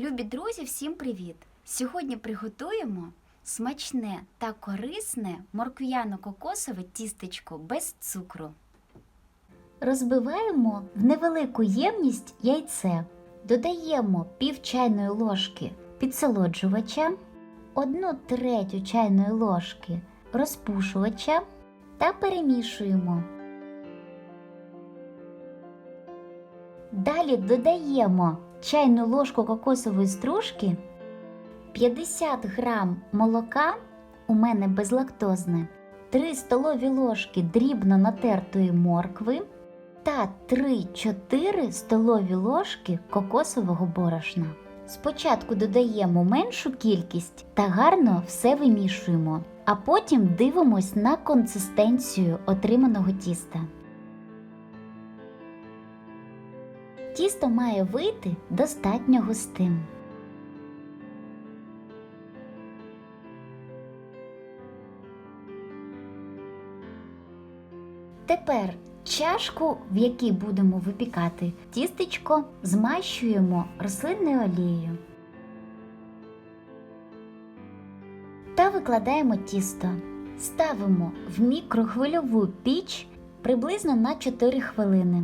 Любі друзі, всім привіт! Сьогодні приготуємо смачне та корисне морквяно-кокосове тістечко без цукру. Розбиваємо в невелику ємність яйце. Додаємо пів чайної ложки підсолоджувача, 1 третю чайної ложки розпушувача та перемішуємо. Далі додаємо чайну ложку кокосової стружки, 50 грам молока, у мене безлактозне, 3 столові ложки дрібно натертої моркви та 3-4 столові ложки кокосового борошна. Спочатку додаємо меншу кількість та гарно все вимішуємо, а потім дивимось на консистенцію отриманого тіста. Тісто має вийти достатньо густим. Тепер чашку, в якій будемо випікати тістечко, змащуємо рослинною олією. Та викладаємо тісто. Ставимо в мікрохвильову піч приблизно на 4 хвилини.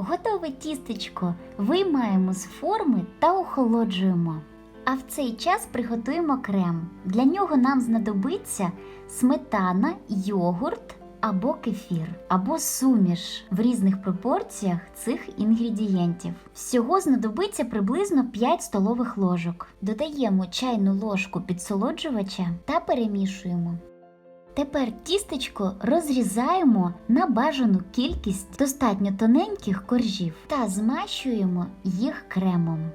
Готове тістечко виймаємо з форми та охолоджуємо. А в цей час приготуємо крем. Для нього нам знадобиться сметана, йогурт або кефір, або суміш в різних пропорціях цих інгредієнтів. Всього знадобиться приблизно 5 столових ложок. Додаємо чайну ложку підсолоджувача та перемішуємо. Тепер тістечко розрізаємо на бажану кількість достатньо тоненьких коржів та змащуємо їх кремом.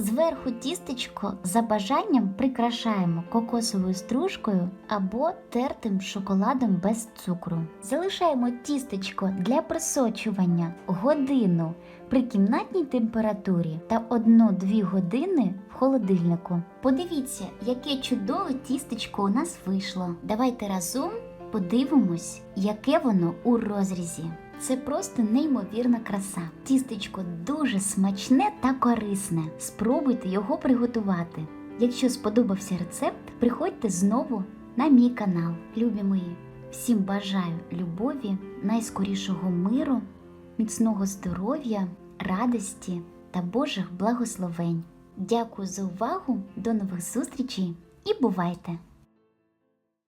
Зверху тістечко за бажанням прикрашаємо кокосовою стружкою або тертим шоколадом без цукру. Залишаємо тістечко для просочування годину при кімнатній температурі та 1-2 години в холодильнику. Подивіться, яке чудове тістечко у нас вийшло. Давайте разом подивимось, яке воно у розрізі. Це просто неймовірна краса. Тістечко дуже смачне та корисне. Спробуйте його приготувати. Якщо сподобався рецепт, приходьте знову на мій канал. Любі мої! Всім бажаю любові, найскорішого миру, міцного здоров'я, радості та Божих благословень. Дякую за увагу, до нових зустрічей і бувайте!